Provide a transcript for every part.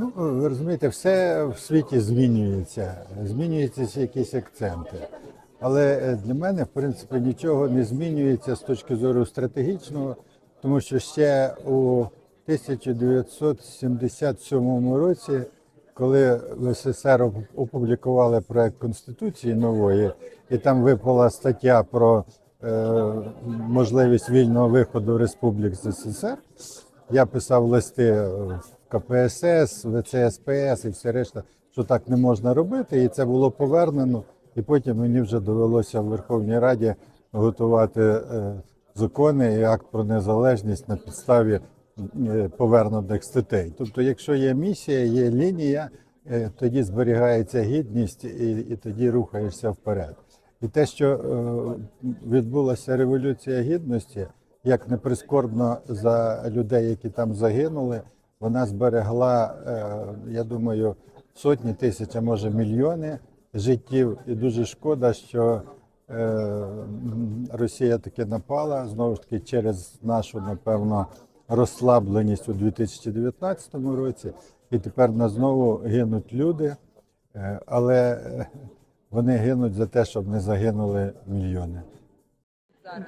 Ну, ви розумієте, все в світі змінюється, змінюються якісь акценти. Але е, для мене, в принципі, нічого не змінюється з точки зору стратегічного, тому що ще у 1977 році, коли в СССР опублікували проект Конституції нової, і там випала стаття про е, можливість вільного виходу республік з СССР, я писав листи в КПСС, ВЦСПС і все решта, що так не можна робити, і це було повернено. І потім мені вже довелося в Верховній Раді готувати е, закони і акт про незалежність на підставі е, повернених статей. Тобто, якщо є місія, є лінія, е, тоді зберігається гідність і, і тоді рухаєшся вперед. І те, що відбулася революція гідності, як не прискорбно за людей, які там загинули, вона зберегла, е, я думаю, сотні тисяч, а може мільйони життів. І дуже шкода, що е, Росія таки напала знову ж таки через нашу, напевно, розслабленість у 2019 році. І тепер на знову гинуть люди, е, але вони гинуть за те, щоб не загинули мільйони.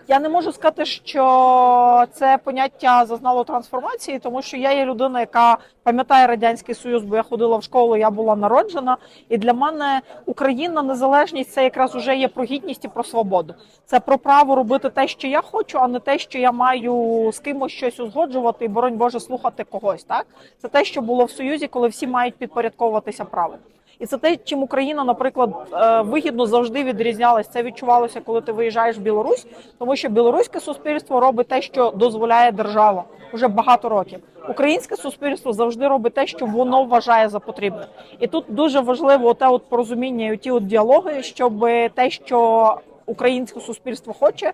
Я не можу сказати, що це поняття зазнало трансформації, тому що я є людина, яка пам'ятає радянський союз, бо я ходила в школу, я була народжена. І для мене Україна, незалежність це якраз уже є про гідність і про свободу. Це про право робити те, що я хочу, а не те, що я маю з кимось щось узгоджувати і боронь Боже слухати когось. Так це те, що було в союзі, коли всі мають підпорядковуватися праву. І це те, чим Україна, наприклад, е, вигідно завжди відрізнялась. Це відчувалося, коли ти виїжджаєш в Білорусь, тому що білоруське суспільство робить те, що дозволяє держава вже багато років. Українське суспільство завжди робить те, що воно вважає за потрібне. І тут дуже важливо те от порозуміння і ті от діалоги, щоб те, що українське суспільство хоче, е,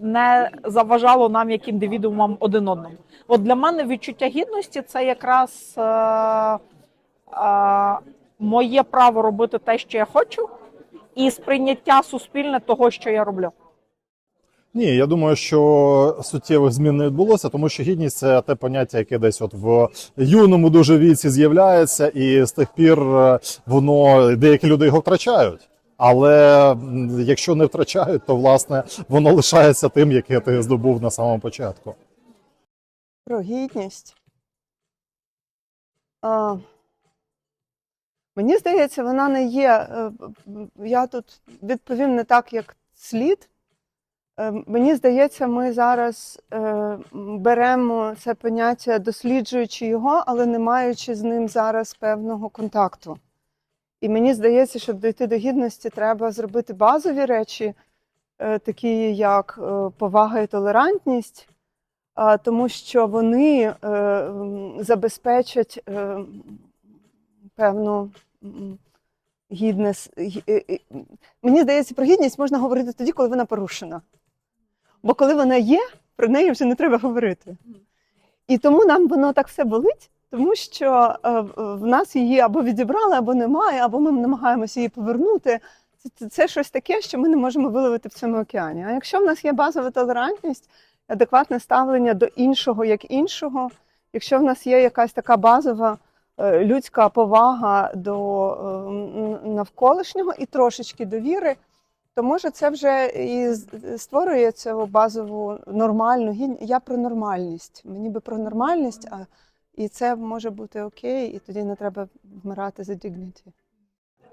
не заважало нам як індивідуумам один одному. От для мене відчуття гідності це якраз. е, моє право робити те, що я хочу, і сприйняття суспільне того, що я роблю. Ні, я думаю, що суттєвих змін не відбулося, тому що гідність це те поняття, яке десь от в юному дуже віці з'являється, і з тих пір е, воно деякі люди його втрачають. Але якщо не втрачають, то власне воно лишається тим, яке ти здобув на самому початку. Про гідність. А, мені здається, вона не є. е, Я тут відповім не так, як слід. Е, Мені здається, ми зараз е, беремо це поняття, досліджуючи його, але не маючи з ним зараз певного контакту. І мені здається, щоб дійти до гідності, треба зробити базові речі, такі як повага і толерантність, тому що вони забезпечать певну м, гідність. гі- е, е, Мені здається, про гідність можна говорити тоді, коли вона порушена. Бо коли вона є, про неї вже не треба говорити. І тому нам воно так все болить, тому що е, в- нас її або відібрали, або немає, або ми намагаємося її повернути. Це, це, щось таке, що ми не можемо виловити в цьому океані. А якщо в нас є базова толерантність, адекватне ставлення до іншого як іншого, якщо в нас є якась така базова людська повага до е, навколишнього і трошечки довіри, то може це вже і створює цю базову нормальну. Я про нормальність. Мені би про нормальність, а і це може бути окей, і тоді не треба вмирати за dignity.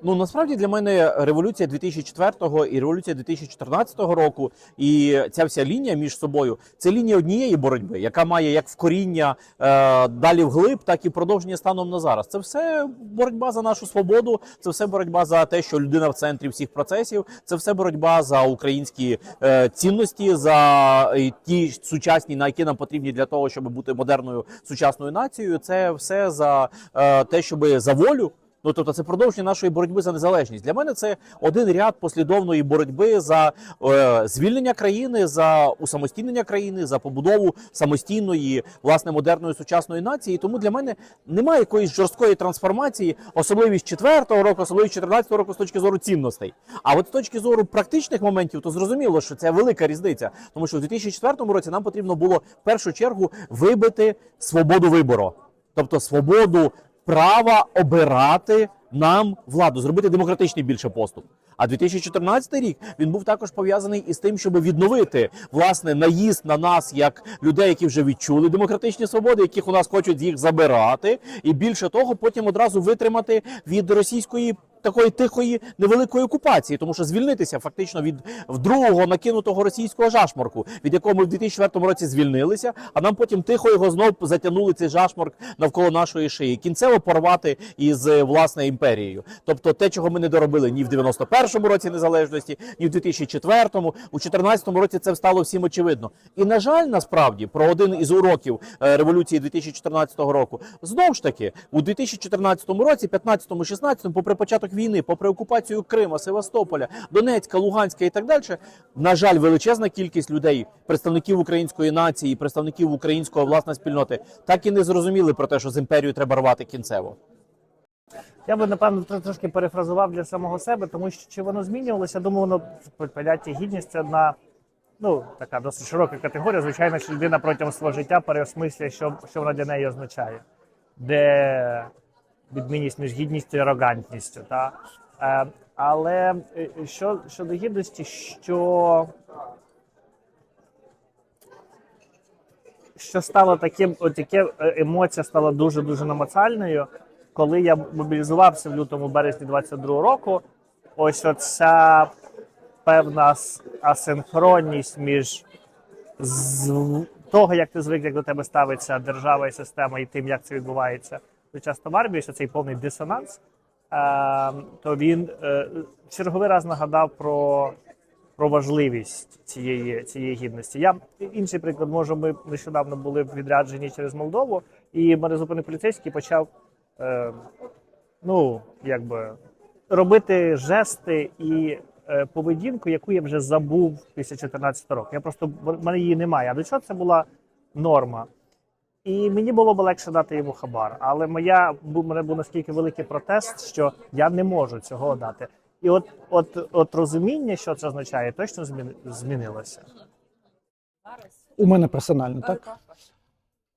Ну насправді для мене революція 2004 і революція 2014 року, і ця вся лінія між собою це лінія однієї боротьби, яка має як вкоріння е, далі вглиб, так і продовження станом на зараз. Це все боротьба за нашу свободу, це все боротьба за те, що людина в центрі всіх процесів. Це все боротьба за українські е, цінності, за е, ті сучасні, на які нам потрібні для того, щоб бути модерною сучасною нацією. Це все за е, те, щоб за волю. Ну тобто це продовження нашої боротьби за незалежність. Для мене це один ряд послідовної боротьби за е, звільнення країни, за усамостійнення країни, за побудову самостійної, власне, модерної сучасної нації. Тому для мене немає якоїсь жорсткої трансформації, особливість четвертого року, особливість 14-го року з точки зору цінностей. А от з точки зору практичних моментів, то зрозуміло, що це велика різниця, тому що в 2004 році нам потрібно було в першу чергу вибити свободу вибору. тобто свободу права обирати нам владу, зробити демократичний більше поступ. А 2014 рік він був також пов'язаний із тим, щоб відновити власне наїзд на нас як людей, які вже відчули демократичні свободи, яких у нас хочуть їх забирати, і більше того, потім одразу витримати від російської. Такої тихої невеликої окупації, тому що звільнитися фактично від другого накинутого російського жашморку, від якого ми в 2004 році звільнилися, а нам потім тихо його знов затягнули цей жашморк навколо нашої шиї. Кінцево порвати із е, власне імперією. Тобто те, чого ми не доробили ні в 91-му році незалежності, ні в 2004-му, у 2014 році це стало всім очевидно. І на жаль, насправді про один із уроків е, революції 2014 року знову ж таки у 2014 році, 15-му, 16-му, попри початок війни, попри окупацію Крима, Севастополя, Донецька, Луганська і так далі, на жаль, величезна кількість людей, представників української нації, представників української власної спільноти, так і не зрозуміли про те, що з імперією треба рвати кінцево. Я би напевно трошки перефразував для самого себе, тому що чи воно змінювалося, думаю, воно поняття гідність це одна ну така досить широка категорія. Звичайно, що людина протягом свого життя переосмислює, що, що вона для неї означає, де відмінність між гідністю і арогантністю. Та? Е, але е, що щодо гідності, що що стало таким, от яке е, емоція стала дуже дуже намацальною, коли я мобілізувався в лютому березні 22 року. Ось оця певна асинхронність між з того, як ти звик, як до тебе ставиться держава і система, і тим, як це відбувається часто в армії, що цей повний дисонанс, е, то він е, в черговий раз нагадав про про важливість цієї, цієї гідності. Я інший приклад можу. Ми нещодавно були в відрядженні через Молдову, і мене зупинив поліцейський почав е, ну, якби робити жести і е, поведінку, яку я вже забув після 14 років. Я просто в мене її немає. А до чого це була норма? І мені було б легше дати йому хабар. Але моя мене був наскільки великий протест, що я не можу цього дати. І от, от, от розуміння, що це означає, точно зміни- змінилося. У мене персонально, так?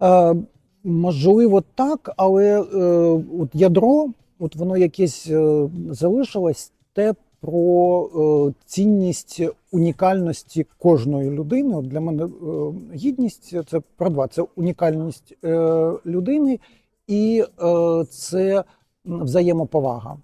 Е, можливо, так, але е, от ядро, от воно якесь е, залишилось те про е, цінність унікальності кожної людини. От для мене е, гідність це про два: це унікальність е, людини і це взаємоповага.